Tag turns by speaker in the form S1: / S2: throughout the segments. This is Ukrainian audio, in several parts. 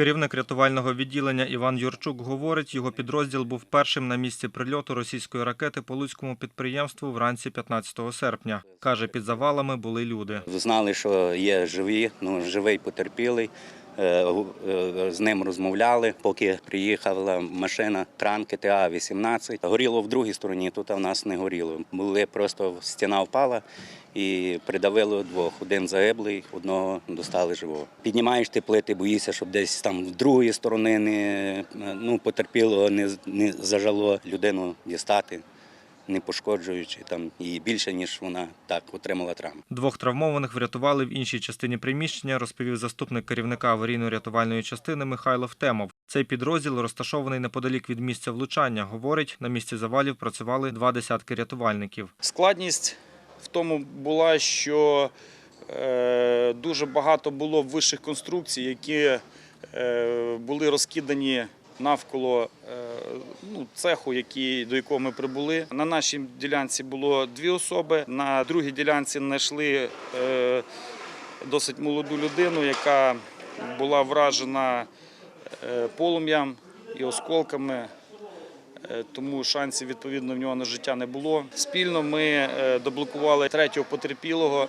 S1: Керівник рятувального відділення Іван Юрчук говорить, його підрозділ був першим на місці прильоту російської ракети по луцькому підприємству вранці 15 серпня. Каже, під завалами були люди.
S2: Знали, що є живі, ну живий потерпілий. Е, е, З ним розмовляли, поки приїхала машина транки ТА-18. Горіло в другій стороні, тут в нас не горіло. Були просто стіна впала і придавило двох. Один загиблий, одного достали живого. Піднімаєш ти плити, боїшся, щоб десь там з другої сторони не ну, потерпілого не, не зажало людину дістати, не пошкоджуючи там її більше, ніж вона так отримала травму.
S1: Двох травмованих врятували в іншій частині приміщення, розповів заступник керівника аварійно-рятувальної частини Михайло Втемов. Цей підрозділ розташований неподалік від місця влучання. Говорить, на місці завалів працювали два десятки рятувальників.
S3: Складність в тому була, що е, дуже багато було вищих конструкцій, які е, були розкидані навколо е, ну, цеху, який, до якого ми прибули. На нашій ділянці було дві особи. На другій ділянці знайшли е, досить молоду людину, яка була вражена е, полум'ям і осколками. Тому шансів відповідно в нього на життя не було. Спільно ми доблокували третього потерпілого,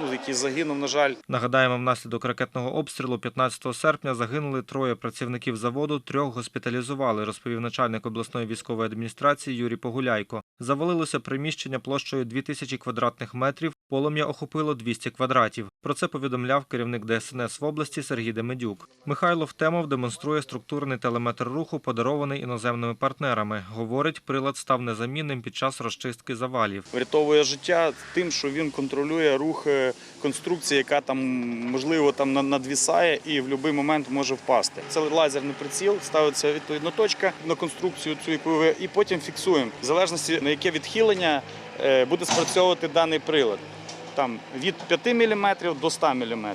S3: ну, який загинув, на жаль.
S1: Нагадаємо, внаслідок ракетного обстрілу 15 серпня загинули троє працівників заводу, трьох госпіталізували, розповів начальник обласної військової адміністрації Юрій Погуляйко. Завалилося приміщення площею 2000 квадратних метрів, полум'я охопило 200 квадратів. Про це повідомляв керівник ДСНС в області Сергій Демедюк. Михайло Втемов демонструє структурний телеметр руху, подарований іноземними партнерами. Говорить, прилад став незамінним під час розчистки завалів.
S3: Врятовує життя тим, що він контролює рух е, конструкції, яка там можливо там надвісає і в будь-який момент може впасти. Це лазерний приціл, ставиться відповідно точка на конструкцію цю, яку ви і потім фіксуємо. В залежності на яке відхилення е, буде спрацьовувати даний прилад. Там від 5 мм до 100 мм.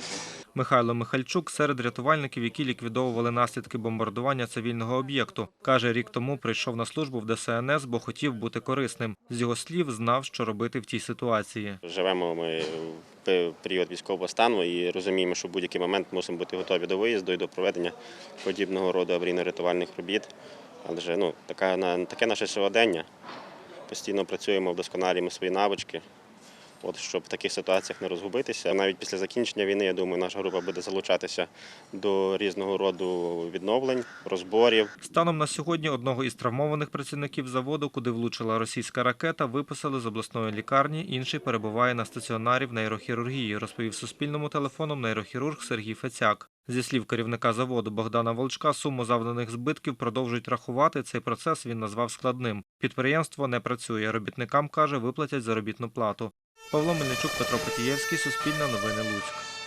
S1: Михайло Михальчук серед рятувальників, які ліквідовували наслідки бомбардування цивільного об'єкту. Каже, рік тому прийшов на службу в ДСНС, бо хотів бути корисним. З його слів, знав, що робити в тій ситуації.
S4: Живемо ми в період військового стану і розуміємо, що в будь-який момент мусимо бути готові до виїзду і до проведення подібного роду аварійно-рятувальних робіт. Адже ну, таке наше сьогодення. Постійно працюємо, вдосконалюємо свої навички, от, щоб в таких ситуаціях не розгубитися. Навіть після закінчення війни, я думаю, наша група буде залучатися до різного роду відновлень, розборів.
S1: Станом на сьогодні одного із травмованих працівників заводу, куди влучила російська ракета, виписали з обласної лікарні. Інший перебуває на стаціонарі в нейрохірургії, розповів Суспільному телефоном нейрохірург Сергій Фецяк. Зі слів керівника заводу Богдана Волчка, суму завданих збитків продовжують рахувати. Цей процес він назвав складним. Підприємство не працює. Робітникам каже, виплатять заробітну плату. Павло Мельничук, Петро Потієвський, Суспільне новини Луцьк.